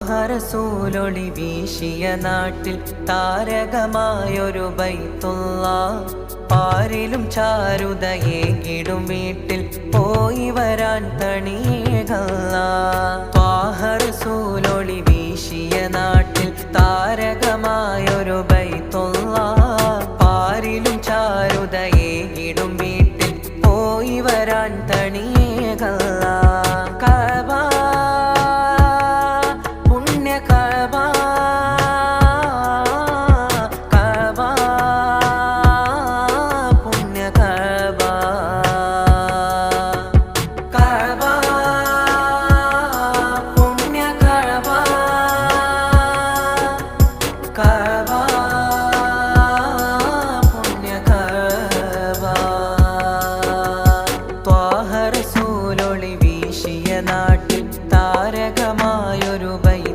റസൂലൊളി വീശിയ നാട്ടിൽ താരകമായൊരു ബൈത്തുള്ള. പാരിലും ചാരുതയേകിടും വീട്ടിൽ പോയി വരാൻ തണിയേകല്ല പാഹറസൂലൊളി വീശിയ നാട്ടിൽ താരകമായൊരു ബൈത്തുള്ള. പാരിലും ചാരുതയേകിടും വീട്ടിൽ പോയി വരാൻ തണിയേകല്ല മനോഹരമായൊരു